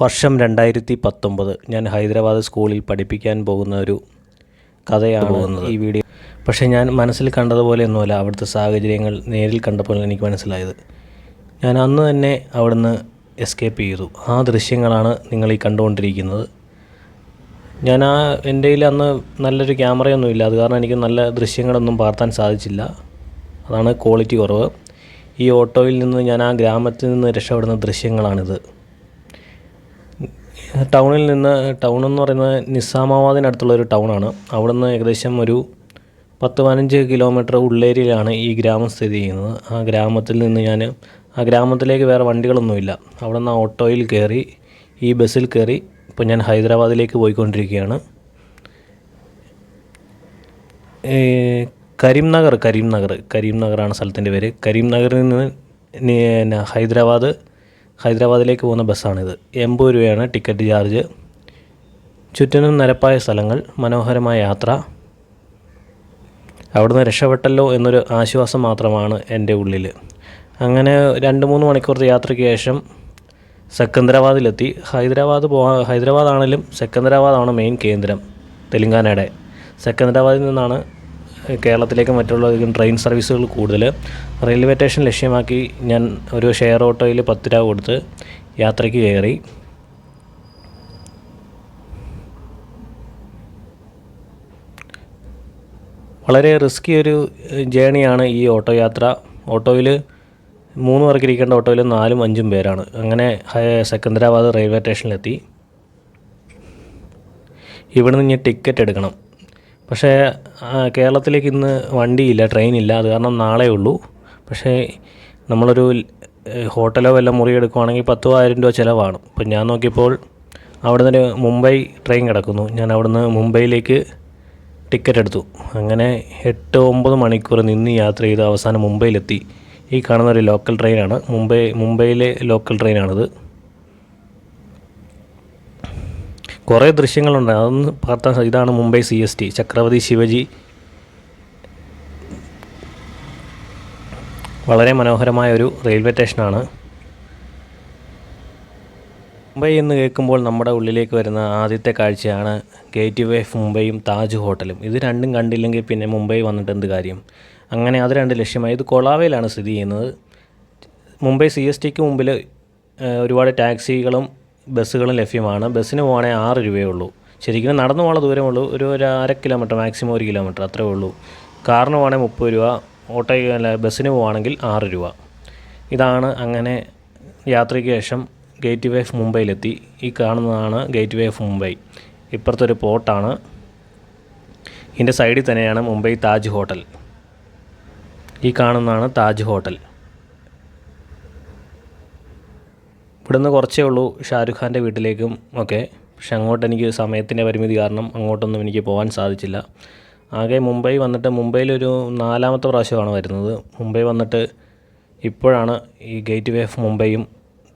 വർഷം രണ്ടായിരത്തി പത്തൊമ്പത് ഞാൻ ഹൈദരാബാദ് സ്കൂളിൽ പഠിപ്പിക്കാൻ പോകുന്ന ഒരു കഥയാണ് പോകുന്നത്. ഈ വീഡിയോ. പക്ഷേ ഞാൻ മനസ്സിൽ കണ്ടതുപോലെയൊന്നുമല്ല അവിടുത്തെ സാഹചര്യങ്ങൾ നേരിൽ കണ്ടപ്പോൾ എനിക്ക് മനസ്സിലായത്. ഞാൻ അന്ന് തന്നെ അവിടുന്ന് എസ്കേപ്പ് ചെയ്തു. ആ ദൃശ്യങ്ങളാണ് നിങ്ങൾ ഈ കണ്ടുകൊണ്ടിരിക്കുന്നത്. ഞാൻ ആ എന്റെ കയ്യിൽ അന്ന് നല്ലൊരു ക്യാമറയൊന്നും ഇല്ല. അത് കാരണം എനിക്ക് നല്ല ദൃശ്യങ്ങളൊന്നും പാർത്താൻ സാധിച്ചില്ല. അതാണ് ക്വാളിറ്റി കുറവ്. ഈ ഓട്ടോയിൽ നിന്ന് ഞാൻ ആ ഗ്രാമത്തിൽ നിന്ന് രക്ഷപ്പെടുന്ന ദൃശ്യങ്ങളാണിത്. ടൗണിൽ നിന്ന് ടൗൺ എന്ന് പറയുന്നത് നിസാമാബാദിനടുത്തുള്ള ഒരു ടൗണാണ്. അവിടെ നിന്ന് ഏകദേശം ഒരു പത്ത് പതിനഞ്ച് കിലോമീറ്റർ ഉള്ളേരിയയിലാണ് ഈ ഗ്രാമം സ്ഥിതി ചെയ്യുന്നത്. ആ ഗ്രാമത്തിൽ നിന്ന് ഞാൻ ആ ഗ്രാമത്തിലേക്ക് വേറെ വണ്ടികളൊന്നുമില്ല. അവിടെ നിന്ന് ഓട്ടോയിൽ കയറി ഈ ബസ്സിൽ കയറി ഇപ്പോൾ ഞാൻ ഹൈദരാബാദിലേക്ക് പോയിക്കൊണ്ടിരിക്കുകയാണ്. കരീംനഗർ കരീംനഗർ കരീംനഗറാണ് സ്ഥലത്തിന്റെ പേര്. കരീംനഗറിൽ നിന്ന് ഹൈദരാബാദ് ഹൈദരാബാദിലേക്ക് പോകുന്ന ബസ്സാണിത്. എൺപത് രൂപയാണ് ടിക്കറ്റ് ചാർജ്. ചുറ്റിനും നിരപ്പായ സ്ഥലങ്ങൾ മനോഹരമായ യാത്ര. അവിടുന്ന് രക്ഷപ്പെട്ടല്ലോ എന്നൊരു ആശ്വാസം മാത്രമാണ് എന്റെ ഉള്ളിൽ അങ്ങനെ രണ്ട് മൂന്ന് മണിക്കൂറത്തെ യാത്രയ്ക്ക് ശേഷം സെക്കന്ദരാബാദിലെത്തി. ഹൈദരാബാദ് പോകാൻ ഹൈദരാബാദാണെങ്കിലും സെക്കന്ദരാബാദാണ് മെയിൻ കേന്ദ്രം തെലുങ്കാനയുടെ. സെക്കന്ദരാബാദിൽ നിന്നാണ് കേരളത്തിലേക്ക് മറ്റുള്ള ട്രെയിൻ സർവീസുകൾ കൂടുതൽ. റെയിൽവേ സ്റ്റേഷൻ ലക്ഷ്യമാക്കി ഞാൻ ഒരു ഷെയർ ഓട്ടോയിൽ പത്ത് രൂപ കൊടുത്ത് യാത്രയ്ക്ക് കയറി. വളരെ റിസ്കി ഒരു ജേണിയാണ് ഈ ഓട്ടോ യാത്ര. ഓട്ടോയിൽ മൂന്ന് പേർക്ക് ഇരിക്കേണ്ട ഓട്ടോയിൽ നാലും അഞ്ചും പേരാണ്. അങ്ങനെ സെക്കന്ദരാബാദ് റെയിൽവേ സ്റ്റേഷനിലെത്തി ഇവിടെ നിന്ന് ഞാൻ ടിക്കറ്റ് എടുക്കണം. പക്ഷേ കേരളത്തിലേക്ക് ഇന്ന് വണ്ടിയില്ല ട്രെയിനില്ല. അത് കാരണം നാളെ ഉള്ളൂ. പക്ഷേ നമ്മളൊരു ഹോട്ടലോ വല്ല മുറി എടുക്കുവാണെങ്കിൽ പത്ത് ആയിരം രൂപ ചിലവാണ്. അപ്പം ഞാൻ നോക്കിയപ്പോൾ അവിടെ നിന്ന് മുംബൈ ട്രെയിൻ കിടക്കുന്നു. ഞാൻ അവിടുന്ന് മുംബൈയിലേക്ക് ടിക്കറ്റ് എടുത്തു. അങ്ങനെ എട്ട് ഒമ്പത് മണിക്കൂർ നിന്ന് യാത്ര ചെയ്ത് അവസാനം മുംബൈയിലെത്തി. ഈ കാണുന്ന ഒരു ലോക്കൽ ട്രെയിനാണ്. മുംബൈ മുംബൈയിലെ ലോക്കൽ ട്രെയിനാണിത്. കുറേ ദൃശ്യങ്ങളുണ്ട്. അതൊന്ന് പകർത്താൻ ഇതാണ് മുംബൈ സി എസ് ടി ചക്രവർത്തി ശിവജി. വളരെ മനോഹരമായ ഒരു റെയിൽവേ സ്റ്റേഷനാണ്. മുംബൈ എന്ന് കേൾക്കുമ്പോൾ നമ്മുടെ ഉള്ളിലേക്ക് വരുന്ന ആദ്യത്തെ കാഴ്ചയാണ് ഗേറ്റ് വേ മുംബൈയും താജ് ഹോട്ടലും. ഇത് രണ്ടും കണ്ടില്ലെങ്കിൽ പിന്നെ മുംബൈ വന്നിട്ട് എന്ത് കാര്യം? അങ്ങനെ അത് രണ്ട് ലക്ഷ്യമായി. ഇത് കൊളാവയിലാണ് സ്ഥിതി ചെയ്യുന്നത്. മുംബൈ സി എസ് ടിക്ക് മുമ്പിൽ ഒരുപാട് ടാക്സികളും ബസ്സുകളും ലഭ്യമാണ്. ബസ്സിന് പോകണമെങ്കിൽ ആറ് രൂപയേ ഉള്ളൂ. ശരിക്കും നടന്നു ദൂരമേ ഉള്ളൂ. ഒരു ഒരു അര കിലോമീറ്റർ മാക്സിമം ഒരു കിലോമീറ്റർ അത്രേ ഉള്ളൂ. കാറിന് പോകണമെങ്കിൽ മുപ്പത് രൂപ ഓട്ടോ അല്ല ബസ്സിന് പോവുകയാണെങ്കിൽ ആറ് രൂപ. ഇതാണ് അങ്ങനെ യാത്രയ്ക്ക് ശേഷം ഗേറ്റ് വേ ഓഫ് മുംബൈയിലെത്തി. ഈ കാണുന്നതാണ് ഗേറ്റ് വേ ഓഫ് മുംബൈ. ഇപ്പുറത്തൊരു പോർട്ടാണ് ഇതിന്റെ സൈഡിൽ തന്നെയാണ് മുംബൈ താജ് ഹോട്ടൽ. ഈ കാണുന്നതാണ് താജ് ഹോട്ടൽ. ഇവിടുന്ന് കുറച്ചേ ഉള്ളൂ ഷാരൂഖ് ഖാന്റെ വീട്ടിലേക്കും ഒക്കെ. പക്ഷെ അങ്ങോട്ട് എനിക്ക് സമയത്തിന്റെ പരിമിതി കാരണം അങ്ങോട്ടൊന്നും എനിക്ക് പോകാൻ സാധിച്ചില്ല. ആകെ മുംബൈ വന്നിട്ട് മുംബൈയിലൊരു നാലാമത്തെ പ്രാവശ്യമാണ് വരുന്നത്. മുംബൈ വന്നിട്ട് ഇപ്പോഴാണ് ഈ ഗേറ്റ് വേ ഓഫ് മുംബൈയും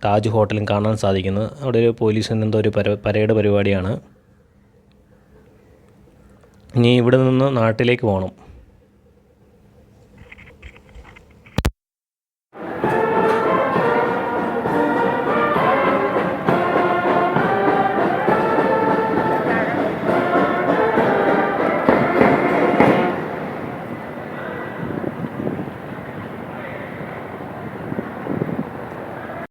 താജ് ഹോട്ടലും കാണാൻ സാധിക്കുന്നത്. അവിടെ ഒരു പോലീസിന്റെ എന്തോ ഒരു പര പരേഡ് പരിപാടിയാണ്. ഇനി ഇവിടെ നിന്ന് നാട്ടിലേക്ക് പോകണം.